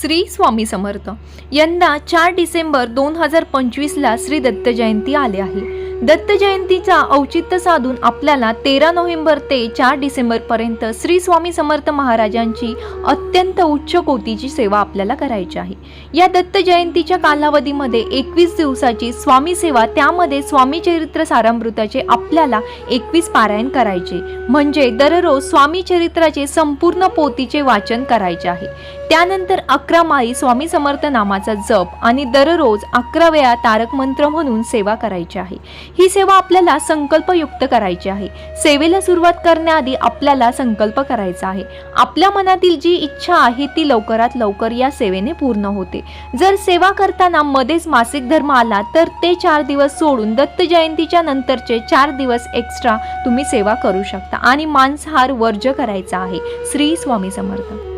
श्री स्वामी समर्थ. यंदा चार डिसेंबर दोन हजार पंचवीसला श्री दत्त जयंती आले आहे. दत्त जयंतीचा औचित्य साधून आपल्याला तेरा नोव्हेंबर ते चार डिसेंबरपर्यंत श्री स्वामी समर्थ महाराजांची अत्यंत उच्च कोटीची सेवा आपल्याला करायची आहे. या दत्त जयंतीच्या कालावधीमध्ये एकवीस दिवसाची स्वामी सेवा त्यामध्ये स्वामी चरित्र सारामृताचे आपल्याला एकवीस पारायण करायचे. म्हणजे दररोज स्वामी चरित्राचे संपूर्ण पोतीचे वाचन करायचे आहे. त्यानंतर अकरा माळी स्वामी समर्थ नामाचा जप आणि दररोज अकरा वेळा तारक मंत्र म्हणून सेवा करायची आहे. ही सेवा आपल्याला संकल्पयुक्त करायची आहे. सेवेला सुरुवात करण्याआधी आपल्याला संकल्प करायचा आहे. आपल्या मनातील जी इच्छा आहे ती लवकरात लवकर या सेवेने पूर्ण होते. जर सेवा करताना मध्येच मासिक धर्म आला तर ते चार दिवस सोडून दत्त जयंतीच्या नंतरचे चार दिवस एक्स्ट्रा तुम्ही सेवा करू शकता. आणि मांसाहार वर्ज करायचा आहे. श्री स्वामी समर्थ.